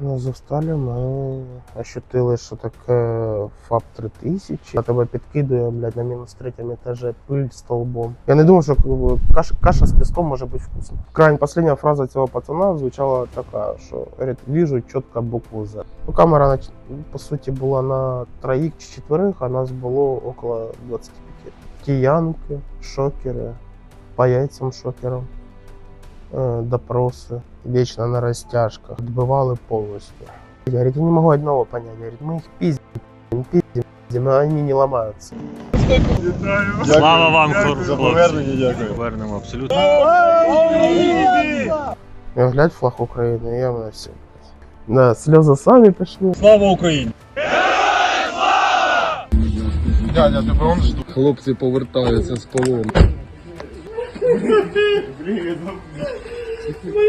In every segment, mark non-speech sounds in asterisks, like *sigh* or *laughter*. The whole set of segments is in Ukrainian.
На Азовсталі ми ощутили, що таке ФАП 3000. А тебе підкидує, блядь, на мінус третьому етажі пиль столбом. Я не думав, що каша, каша з піском може бути вкусна. Крайня остання фраза цього пацана звучала така, що говорить, вижу чітко букву З. Ну, камера, нач- по суті, була на троїх чи четверих, а нас було около 25. Киянки, шокери, по яйцям шокером. Э, допросы, вечно на растяжках, отбывал и полностью. Я говорит, я не могу одного понять, говорит, мы их пиздим, пиздим, пиздим, а они не ломаются. Слава вам, Дякую хлопці. за повернення, дякую. Повернемо абсолютно. Я глядь флаг України, я на все. Да, слезы сами пошли. Слава Україні! Дядя, тебе он жду. Хлопці повертаються з полону.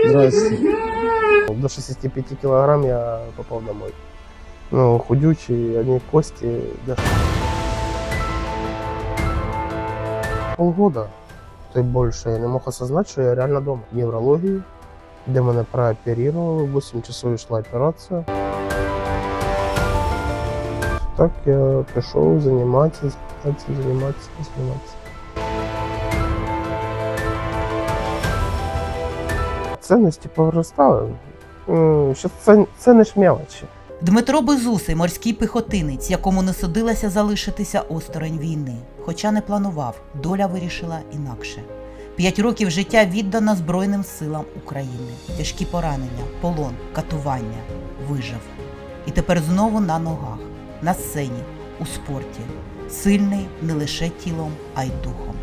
Здрасте. До 65 килограмм я попал домой. Ну, худючий, одни кости. Да. Полгода, то й больше. Я не мог осознать, що я реально дома. В неврології, де мене прооперували, 8 часов йшла операція. Так я пішов займатися, займатися, займатися, Цінності повиростали. Що це, це не ж мелочі. Дмитро Безусий, морський піхотинець, якому не судилося залишитися осторонь війни. Хоча не планував, доля вирішила інакше. П'ять років життя віддано Збройним силам України. Тяжкі поранення, полон, катування. Вижив. І тепер знову на ногах, на сцені, у спорті. Сильний не лише тілом, а й духом.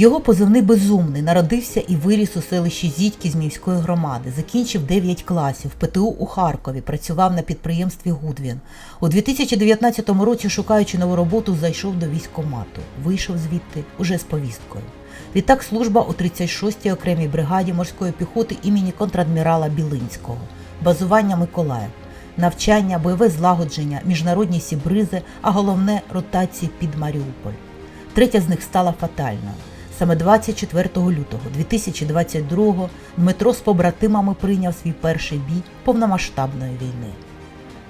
Його позивний безумний народився і виріс у селищі Зідьки з міської громади. Закінчив 9 класів. ПТУ у Харкові працював на підприємстві Гудвін. У 2019 році, шукаючи нову роботу, зайшов до військкомату. Вийшов звідти уже з повісткою. Відтак служба у 36-й окремій бригаді морської піхоти імені контрадмірала Білинського, базування Миколаїв, навчання, бойове злагодження, міжнародні сібризи, а головне ротації під Маріуполь. Третя з них стала фатальною. Саме 24 лютого 2022 Дмитро з побратимами прийняв свій перший бій повномасштабної війни.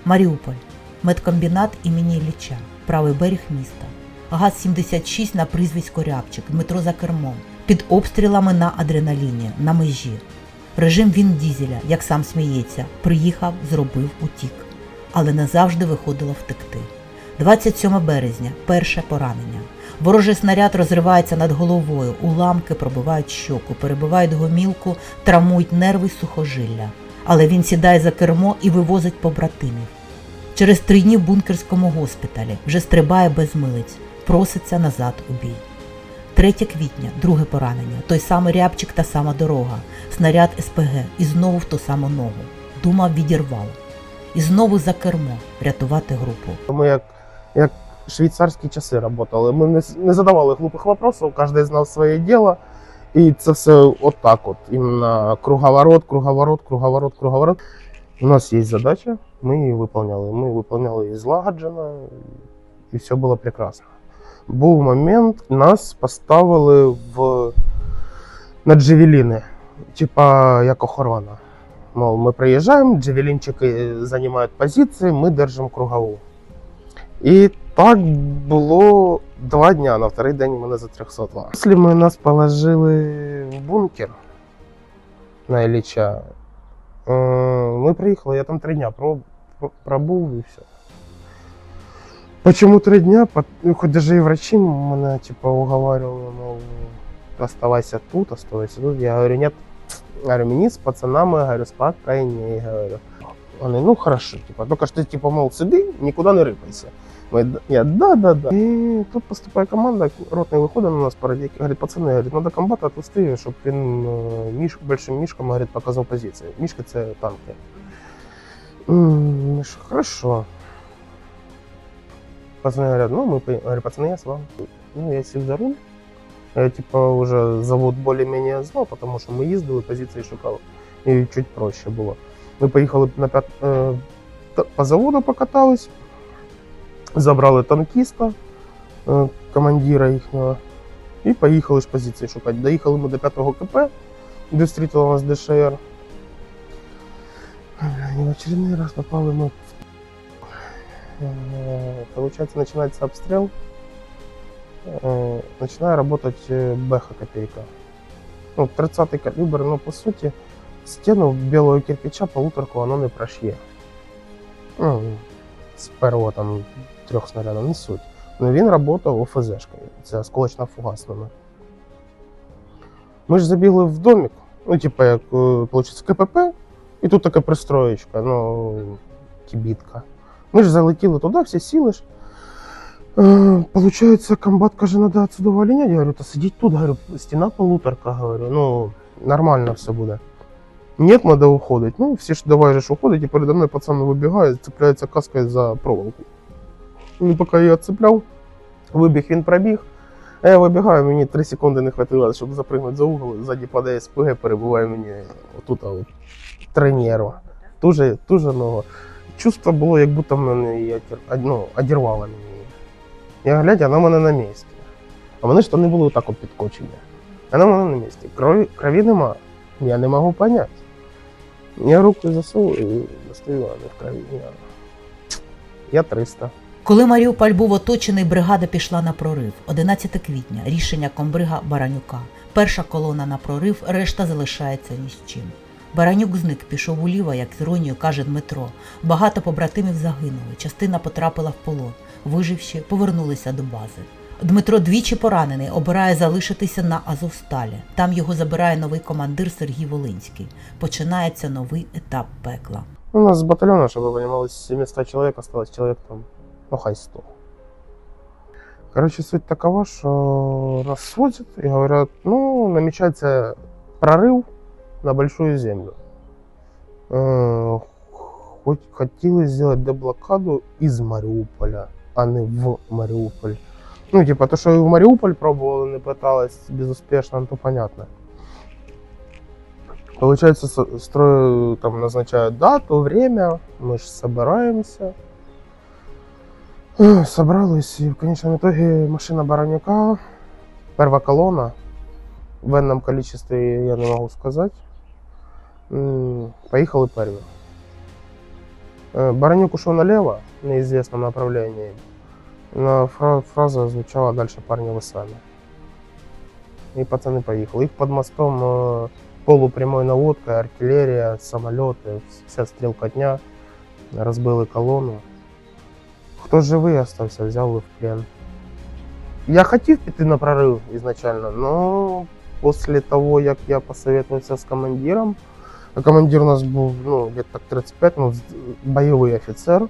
Маріуполь, медкомбінат імені Ілліча, правий берег міста. ГАЗ-76 на прізвисько Рябчик, Дмитро за кермом, під обстрілами на адреналіні, на межі. Режим він дізеля, як сам сміється, приїхав, зробив, утік. Але не завжди виходило втекти. 27 березня перше поранення. Ворожий снаряд розривається над головою, уламки пробивають щоку, перебивають гомілку, травмують нерви й сухожилля. Але він сідає за кермо і вивозить побратимів. Через три дні в бункерському госпіталі вже стрибає без милиць, проситься назад у бій. 3 квітня, друге поранення, той самий рябчик та сама дорога, снаряд СПГ і знову в ту саму ногу. Думав, відірвало. І знову за кермо рятувати групу. Ми як, як швейцарські часи працювали. Ми не, не задавали глупих питань, кожен знав своє діло. І це все отак от. Іменно круговорот, круговорот, круговорот, круговорот. У нас є задача, ми її виконали. Ми виконали її злагоджено, і все було прекрасно. Був момент, нас поставили в на джевеліни, типа як охорона. Мол, ми приїжджаємо, джевелінчики займають позиції, ми держимо кругову. І так було два дня. На вторий день мене за 300. Після ми нас положили в бункер на Ілліча. е, Ми приїхали, я там три про- пробув і все. Почему три дня? Ну, хоть даже и врачи меня типа уговаривали, мол, оставайся тут, оставайся тут. Я говорю, нет, говорю, мені с пацанами, говорю, спокойнее, говорю. Вони, ну хорошо, типа, только что типа, мол, сиди, нікуди не рипайся. Ми, я, да, да, да. І тут поступає команда, ротний виходить на нас парадійки, говорить, пацани, говорить, надо комбата отвести, щоб він е, міш, большим мішком, говорить, показав позиції. Мішки це танки. М, ми ж, хорошо. Пацаны говорят, ну, мы, по- говорю, пацаны, я с вами. Ну, я сів за руль. Я, типа, уже завод более-менее знал, потому що ми їздили, позиції шукали. І чуть проще було. Ми поїхали на п'ят... е, та- по заводу покатались, забрали танкіста, е, командира їхнього, і поїхали ж позиції шукати. Доїхали ми до 5 КП, де зустріла нас ДШР. И в очередной раз попали мы в... Э, Получается, начинается обстрел. Э, Начинаю работать э, Бэха копейка. Ну, 30-й калибр, но по сути стену белого кирпича полуторку воно не прошє. Ну, з первого там трьох снарядів, не суть. Ну він працював ОФЗшкою, це осколочно фугасними. Ми ж забігли в домик, ну, типа, як е, получиться КПП, і тут така пристроєчка, ну, кібітка. Ми ж залетіли туди, всі сіли ж. Е, Получається, комбат каже, треба отсюда валінять. Я говорю, та сидіть тут, говорю, стіна полуторка, говорю, ну, нормально все буде. Нет, надо уходить. Ну, всі ж давай же уходить, і передо мною пацан вибігає, цепляється каскою за проволоку. І поки я цепляв, вибіг, він пробіг. А я вибігаю, мені 3 секунди не хватило, щоб запригнути за угол. Ззаді падає СПГ, перебуває мені отут от, тренєру. Дуже, дуже много. Чувство було, як будто мене ну, одірвало мені. Я глядя, вона мене на місці. А вони ж то не були отак от підкочені. Вона мене на місці. Крові, крові нема. Я не можу поняти. Я руку засовую і достаю, а не в крові. Я, я 300. Коли Маріуполь був оточений, бригада пішла на прорив. 11 квітня. Рішення комбрига Баранюка. Перша колона на прорив, решта залишається ні з чим. Баранюк зник, пішов уліво, як з іронією каже Дмитро. Багато побратимів загинули, частина потрапила в полон. Виживши, повернулися до бази. Дмитро двічі поранений, обирає залишитися на Азовсталі. Там його забирає новий командир Сергій Волинський. Починається новий етап пекла. У нас с батальона, чтобы вы понимали, с 700 человек осталось человек там, ну хай 100. Короче, суть такова, что нас и говорят, ну, намечается прорыв на большую землю. Э, Хоть хотелось сделать деблокаду из Мариуполя, а не в Мариуполь. Ну, типа, то, что и в Мариуполь пробовали, не пыталась безуспешно, ну, то понятно. Получается, строю, там назначают дату, время, мы же собираемся. Собрались, и в конечном итоге машина Баранюка, первая колонна, в энном количестве я не могу сказать, поехали первые. Э, Баранюк ушел налево, в неизвестном направлении, но фра- фраза звучала дальше парни вы сами. И пацаны поехали. Их под мостом полупрямой наводкой, артиллерия, самолеты, вся стрелкотня, разбили колонну. Хто живий остався, взяли в плен. Я хотів піти на прорив ізначально, но після того, як я посоветовався з командиром, а командир у нас був ну, где-то так 35, ну, з- бойовий офіцер.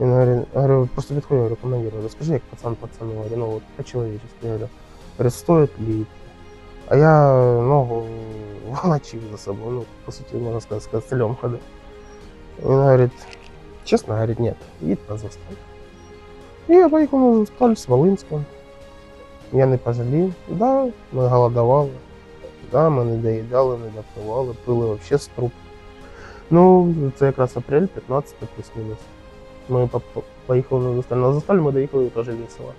Він говорить, говорю, просто підходить, говорю, командир, розкажи, як пацан пацану, говорю, ну вот по-человечески, говорю, говорю, стоит ли идти? А я *laughs* ногу волочив за собой, ну, по сути, можно сказать, с костылем ходил. И он говорит, честно, говорит, нет, едь на Засталь. И я поехал на Засталь с Волынским. Я не пожалів. Да, ми голодували. Да, ми не доїдали, не допивали, пили вообще з труп. Ну, це якраз апрель, 15 плюс-мінус. Ми по- по- поїхали на Засталь. На Засталь ми доїхали теж весело.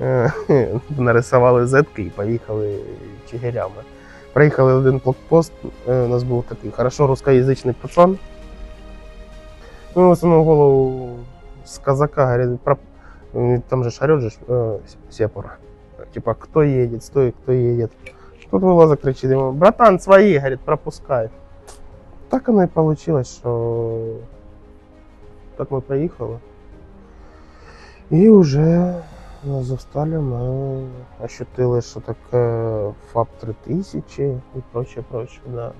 Е, *laughs* нарисували зетки і поїхали чигирями. Приїхали в один блокпост, е, у нас був такий хорошо русскоязичний пацан. Ну, в основному голову з казака, е, там же шарет же е, сепар. Типа, кто едет, стой, кто едет. Тут вылаза кричит ему, братан, свои, говорит, пропускай. Так оно и получилось, что так мы проехали. І вже на Зосталі ми ощутили, що таке ФАП 3000 і прочее, прочее, да.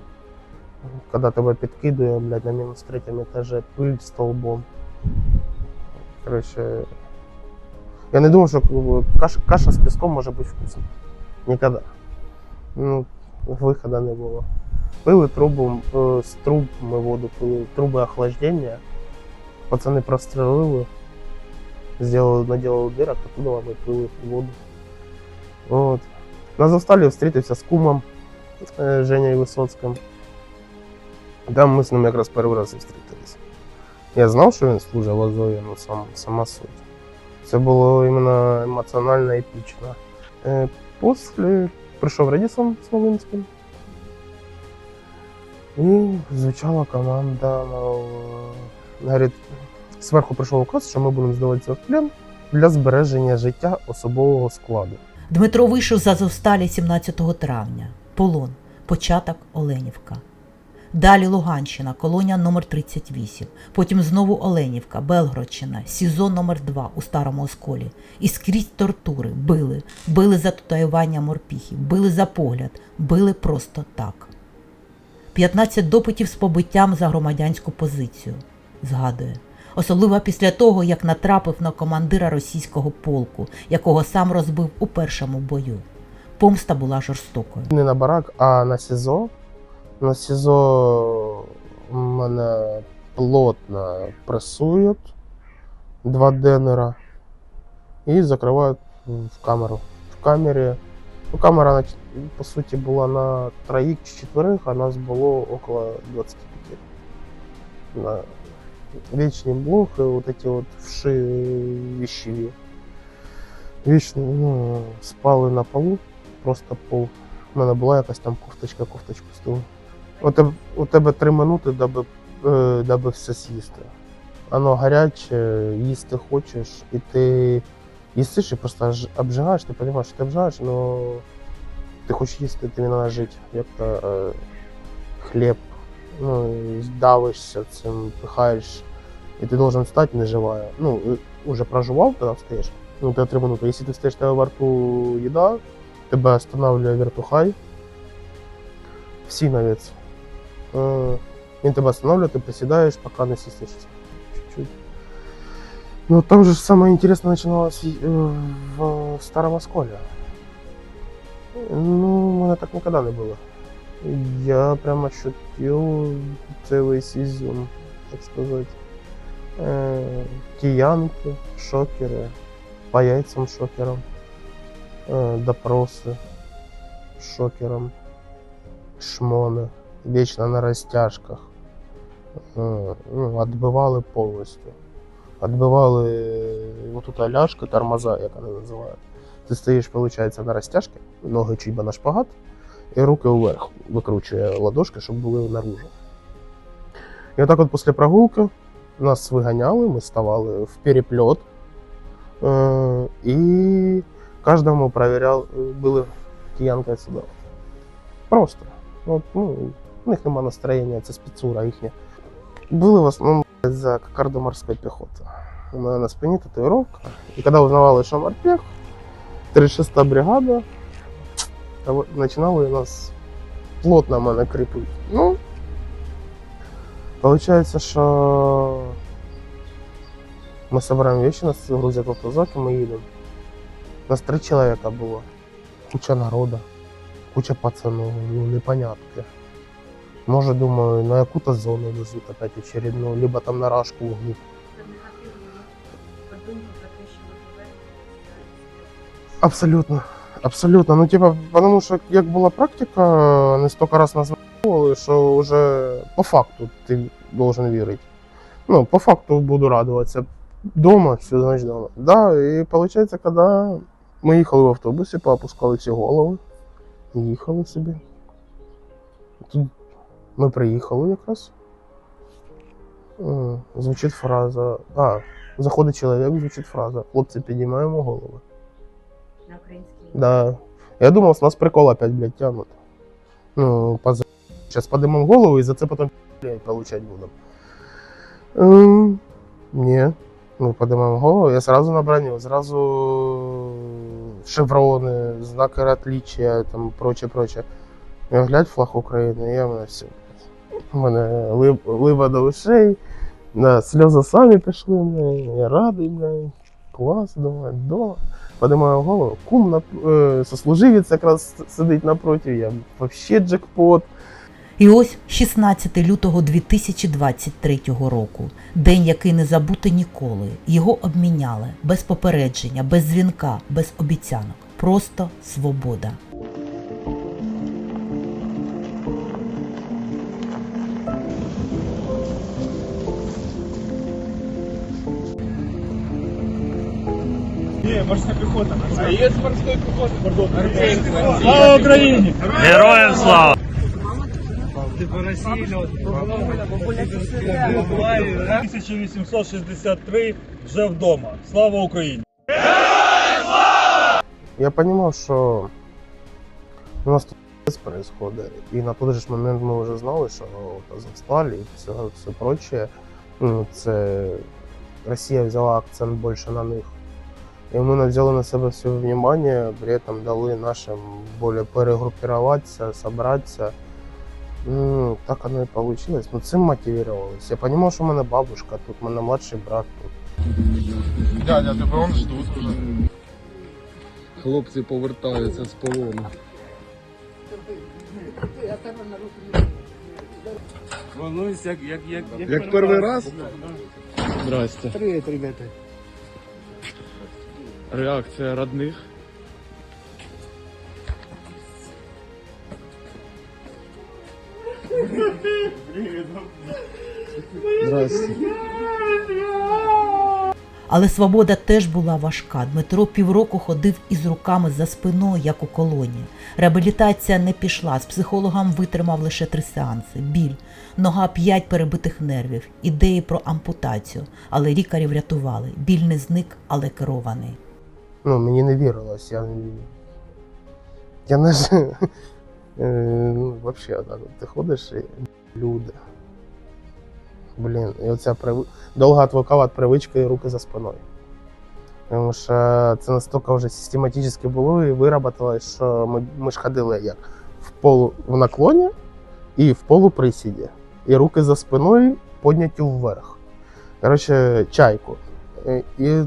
Когда тебе підкидує, блядь, на мінус третьому етажі пиль столбом. Короче, я не думав, що каша, каша з піском може бути вкусна. Ніколи. Ну, виходу не було. Пили трубу, е, з труб ми воду пили, труби охлаждення. Пацани прострелили. Сделали, наделали дырок, оттуда мы пили воду. Вот. На Засталі встретився з кумом е, Женєю Висоцьким. Там ми з ним якраз перший раз і зустрілися. Я знав, що він служить в Азові, ну сам, сама суть. Це було іменно емоціонально епічно. Е, Після прийшов Редісон з Волинським. І звучала команда, е, говорить, зверху прийшов указ, що ми будемо здаватися в плен для збереження життя особового складу. Дмитро вийшов з Азовсталі 17 травня. Полон. Початок Оленівка. Далі Луганщина, колонія номер 38. Потім знову Оленівка, Белгородщина, СІЗО номер 2 у Старому Осколі. І скрізь тортури. Били. Били за татуювання морпіхів, били за погляд, били просто так. 15 допитів з побиттям за громадянську позицію. Згадує. Особливо після того, як натрапив на командира російського полку, якого сам розбив у першому бою. Помста була жорстокою. Не на барак, а на СІЗО. На СІЗО мене плотно пресують два денера і закривають в камеру. В камері. Ну, камера, нач- по суті, була на троїх чи четверих, а нас було около 25. На вічні блоки, вот эти вот вши вещеві. Вічно ну, спали на полу, просто пол. У мене була якась там кофточка, кофточку стилу. У тебе, три минути, даби, е, даби все з'їсти. Воно гаряче, їсти хочеш, і ти їстиш і просто обжигаєш, ти розумієш, що ти обжигаєш, але ти хочеш їсти, тобі треба жити. Як то е, хліб, ну, давишся цим, пихаєш, і ти должен встати не живая. Ну, уже проживав, тоді встаєш. Ну, тебе три минути. Якщо ти встаєш, тебе во рту їда, тебе останавливає вертухай, сіновець. Е, Він тебе останавливає, ти присідаєш, поки не сіснеш. Чуть-чуть. Ну, там же самое интересное начиналось э, в Старом Осколе. Ну, у мене так ніколи не було. Я прямо ощутил целый сезон, так сказать. Э, киянки, шокеры, по яйцам шокером, э, допросы шокером, шмоны, Вечно на растяжках. Э, ну, отбивали повністю. Отбивали вот тут ляшка, тормоза, як вони називають. Ти стоїш, виходить, на розтяжці, ноги чуть на шпагат, і руки вверх викручує ладошки, щоб були наружу. І отак от після прогулки нас виганяли, ми ставали в переплет. Е, і кожному перевіряли, били киянка сюди. Просто. От, ну, у них нема настроєння, це спецура їхня. Були в основному за кокардо-морської піхоти. У мене на спині татуїровка. І коли узнавали, що морпех, 36-та бригада, починали нас плотно мене кріпити. Ну, Получается, що ми собираємо вещи, нас грузять в автозак і ми їдемо. Нас три чоловіка було. Куча народу, куча пацанов, ну непонятки. Може, думаю, на яку-то зону везуть опять очередну, либо там на рашку вгнуть. Абсолютно. Абсолютно. Ну, типа, потому що як була практика, не стільки раз нас виховували, що вже по факту ти должен вірити. Ну, по факту буду радуватися. Дома, все значить дома. Да, і виходить, коли ми їхали в автобусі, поопускали всі голови, і їхали собі. Тут ми приїхали якраз. Е, Звучить фраза. А, заходить чоловік, звучить фраза. Хлопці, підіймаємо голови. На українській. Да. Я думал, с нас прикол опять, блядь, тянут. Ну, поза... Сейчас поднимем голову и за це потом, блядь, получать будем. Ем, не. Мы поднимаем голову, я сразу на броню, сразу шевроны, знаки отличия, там, прочее, прочее. Я глядь флаг України, і я мене все. У мене лип, липа до ушей, да, сльози самі пішли, я радий, блядь, клас, думаю, дома. Поднимаю голову, кум на, е, сослуживець якраз сидить напроти, я вообще джекпот. І ось 16 лютого 2023 року, день, який не забути ніколи. Його обміняли без попередження, без дзвінка, без обіцянок. Просто свобода. Слава Україні! Героям слава! 1863 вже вдома. Слава Україні! Я розумів, що у нас тут происходит. І на той же ж момент ми вже знали, що от і все, все прочее, це Росія взяла акцент більше на них. І вони взяли на себе все внимание, при этом дали нашим более перегруппироваться, собраться. Ну, так оно і вийшло. Ну, цим мотивувалися. Я розумів, що в мене бабушка тут, в мене младший брат тут. Дядя, тебе он ждут уже. Хлопці повертаються з полону. Волнуюсь, як, як, як, як, Як перший раз? Здрасте. Привет, ребята. Реакція родних. Але свобода теж була важка. Дмитро півроку ходив із руками за спиною, як у колоні. Реабілітація не пішла. З психологом витримав лише три сеанси. Біль, нога п'ять перебитих нервів, ідеї про ампутацію. Але лікарі врятували. Біль не зник, але керований. Ну, мені не вірилось. Я, я не *laughs* е, Ну, взагалі, так, ти ходиш і люди. Блін, і оця прив... довга адвокат привичка і руки за спиною. Тому що це настільки вже систематично було і вироботилось, що ми, ми ж ходили як в полу в наклоні і в полуприсіді. І руки за спиною підняті вверх. Коротше, чайку. І, і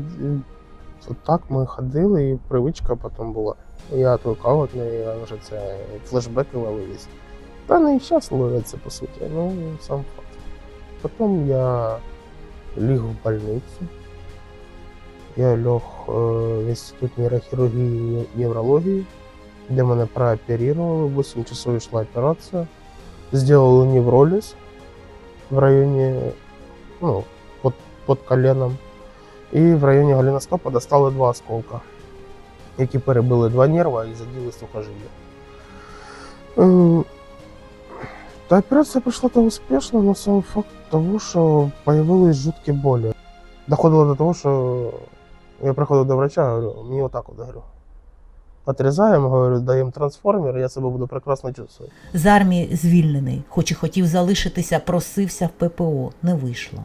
Так ми ходили, і привичка потім була. Я неї, я вже це флешбеки ловились. Та не і зараз ловляться, по суті, ну сам факт. Потім я ліг в больницю. Я лег е, в інститут нейрохірургії і неврології, де мене прооперировали, 8 часов йшла операція. Сделали невроліз в районі, ну, под, под коленом. І в районі голеностопа достали два осколка, які перебили два нерва і заділи сухожилля. Ем, Та операція пройшла так успішно, але сам факт того, що появились жуткі болі. Доходило до того, що я приходив до врача, говорю, мені отак от говорю. Отрізаємо, говорю, даємо трансформер, я себе буду прекрасно чувствувати. З армії звільнений, хоч і хотів залишитися, просився в ППО, не вийшло.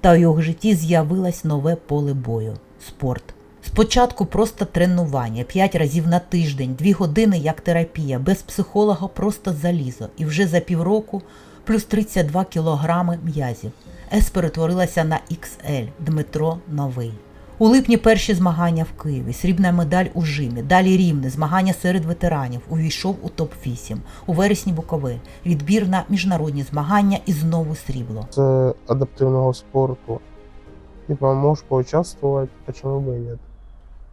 Та у його житті з'явилось нове поле бою спорт. Спочатку просто тренування, 5 разів на тиждень, 2 години як терапія, без психолога просто залізо. І вже за півроку плюс 32 кілограми м'язів. С перетворилася на XL Дмитро Новий. У липні перші змагання в Києві, срібна медаль у жимі, далі рівне, змагання серед ветеранів, увійшов у топ-8. У вересні Буковель, відбір на міжнародні змагання і знову срібло. З адаптивного спорту. Типа, можеш поучаствувати, почему бы и нет.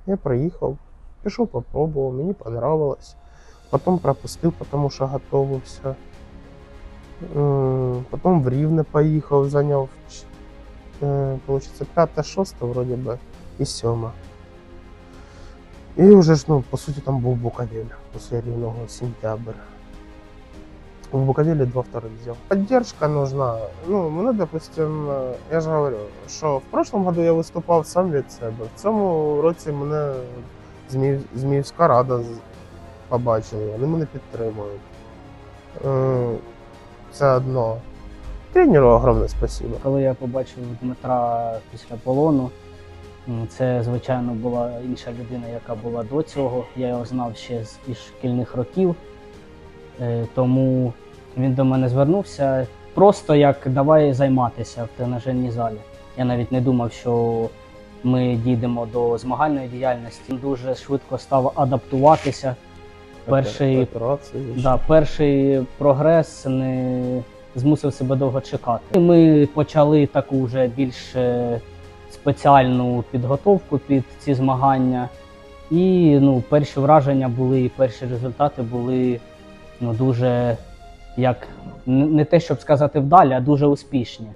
Я приїхав, пішов попробував, мені понравилось. Потім пропустив, тому що готувався. Потім в Рівне поїхав, зайняв е, получиться, п'яте, шосте, вроді би, і сьоме. І вже ж, ну, по суті, там був Буковель після рівного сентябрь. В Буковеле два вторых взял. Поддержка нужна. Ну, мене, допустим, е, я ж говорю, що в прошлом году я виступав сам від себе. В цьому році мене Зміїв, Зміївська рада побачили, вони мене підтримують. Е, Це одно. Тренеру огромне спасибо. Коли я побачив Дмитра після полону, це, звичайно, була інша людина, яка була до цього. Я його знав ще з шкільних років. Е, Тому він до мене звернувся просто як давай займатися в тренажерній залі. Я навіть не думав, що ми дійдемо до змагальної діяльності. Він дуже швидко став адаптуватися. Перший. Да, перший прогрес не змусив себе довго чекати. Ми почали таку вже більш е, спеціальну підготовку під ці змагання. І ну, перші враження були, і перші результати були ну, дуже, як не те, щоб сказати вдалі, а дуже успішні.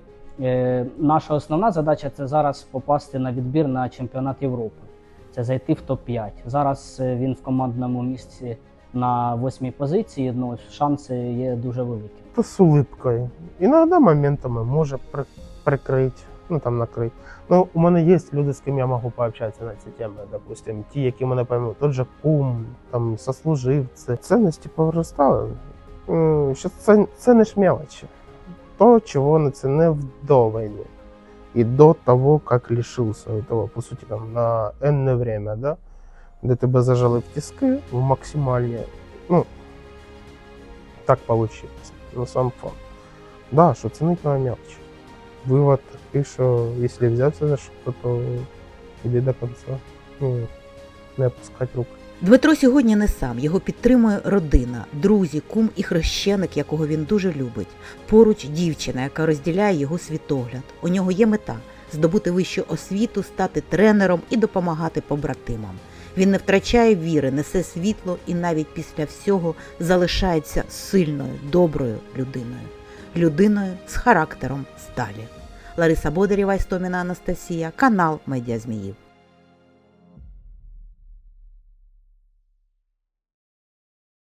Е, наша основна задача це зараз попасти на відбір на чемпіонат Європи. Це зайти в топ-5. Зараз е, він в командному місці на восьмій позиції, ну шанси є дуже великі. то с улыбкой. Иногда моментами може при, прикрити, ну там накрити. Ну, у мене є люди, з ким я можу пообщатися на ці теми. Допустим, ті, які мене поймуть, тот же кум, там сослуживці. Цінності повиростали. Що це, це не ж мелочі. То, чого не цінив до війни. І до того, як лишився того, по суті, там, на енне время, да? де тебе зажали в тиски в максимальні. Ну, так получилось. Ну, сам факт. Да, що цінить на мелочі. Вивод такий, що якщо взявся за що-то, то іди до кінця. Ну, не опускати руки. Дмитро сьогодні не сам. Його підтримує родина, друзі, кум і хрещеник, якого він дуже любить. Поруч дівчина, яка розділяє його світогляд. У нього є мета здобути вищу освіту, стати тренером і допомагати побратимам. Він не втрачає віри, несе світло і навіть після всього залишається сильною, доброю людиною, людиною з характером сталі. Лариса Бодарєва, Істоміна Анастасія, канал Медіа Зміїв.